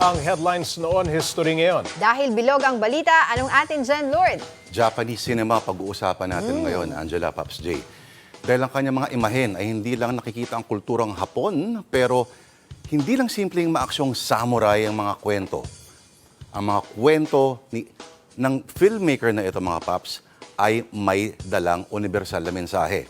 ang headlines noon, history ngayon. Dahil bilog ang balita, anong atin dyan, Lord? Japanese cinema pag-uusapan natin ngayon, Angela Paps J. Dahil ang kanyang mga imahen ay hindi lang nakikita ang kulturang Hapon, pero hindi lang simpleng maaksyong samurai ang mga kwento. Ang mga kwento ni, ng filmmaker na ito, mga Paps, ay may dalang universal na mensahe.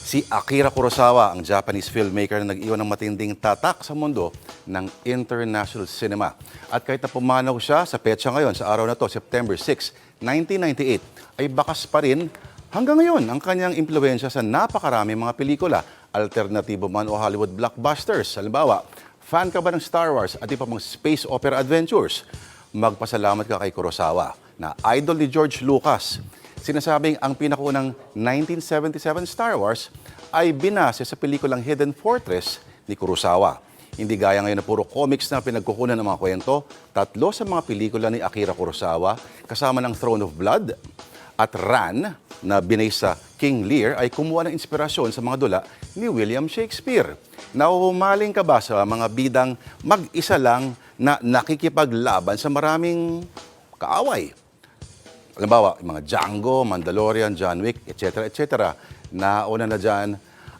Si Akira Kurosawa, ang Japanese filmmaker na nag-iwan ng matinding tatak sa mundo ng international cinema. At kahit na pumanaw siya sa petsa ngayon, sa araw na to, September 6, 1998, ay bakas pa rin hanggang ngayon ang kanyang impluensya sa napakarami mga pelikula, alternatibo man o Hollywood blockbusters. Halimbawa, fan ka ba ng Star Wars at iba pang space opera adventures? Magpasalamat ka kay Kurosawa na idol ni George Lucas Sinasabing ang pinakunang 1977 Star Wars ay binase sa pelikulang Hidden Fortress ni Kurosawa. Hindi gaya ngayon na puro comics na pinagkukunan ng mga kwento, tatlo sa mga pelikula ni Akira Kurosawa kasama ng Throne of Blood at Ran na binase sa King Lear ay kumuha ng inspirasyon sa mga dula ni William Shakespeare. Nauhumaling ka ba sa mga bidang mag-isa lang na nakikipaglaban sa maraming kaaway? Halimbawa, yung mga Django, Mandalorian, John Wick, etc. etc. Nauna na dyan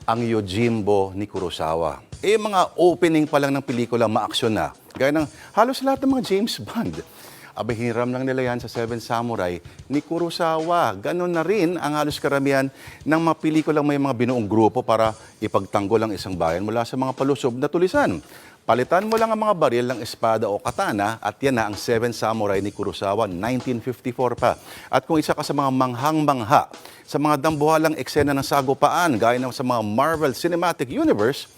ang Yojimbo ni Kurosawa. Eh, mga opening pa lang ng pelikula, maaksyon na. Gaya ng halos lahat ng mga James Bond. Abay, hiram lang nila yan sa Seven Samurai ni Kurosawa. Ganon na rin ang halos karamihan ng mga pelikulang may mga binuong grupo para ipagtanggol ang isang bayan mula sa mga palusob na tulisan. Palitan mo lang ang mga baril ng espada o katana at yan na ang Seven Samurai ni Kurosawa 1954 pa. At kung isa ka sa mga manghang-mangha sa mga dambuhalang eksena ng sagupaan gaya ng sa mga Marvel Cinematic Universe,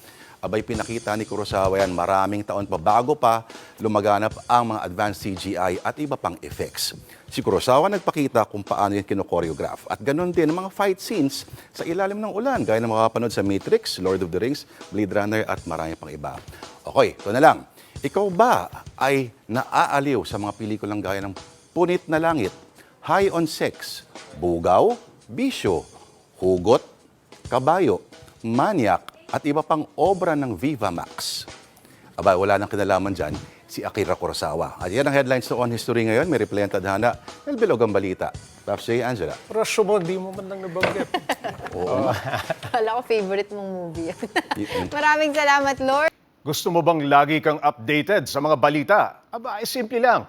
abay pinakita ni Kurosawa yan maraming taon pa bago pa lumaganap ang mga advanced CGI at iba pang effects. Si Kurosawa nagpakita kung paano yan kinokoreograph. At ganun din ang mga fight scenes sa ilalim ng ulan gaya ng makapanood sa Matrix, Lord of the Rings, Blade Runner at marami pang iba. Okay, ito na lang. Ikaw ba ay naaaliw sa mga pelikulang gaya ng Punit na Langit, High on Sex, Bugaw, Bisyo, Hugot, Kabayo, Maniac, at iba pang obra ng Viva Max? Aba, wala nang kinalaman dyan si Akira Kurosawa. At yan ang headlines sa On History ngayon. May replay ang tadhana. May bilog ang balita. Tapos si Angela. Rasyo mo, di mo man lang nabanggit. Oo. Wala ko favorite mong movie. Maraming salamat, Lord. Gusto mo bang lagi kang updated sa mga balita? Aba, ay simple lang.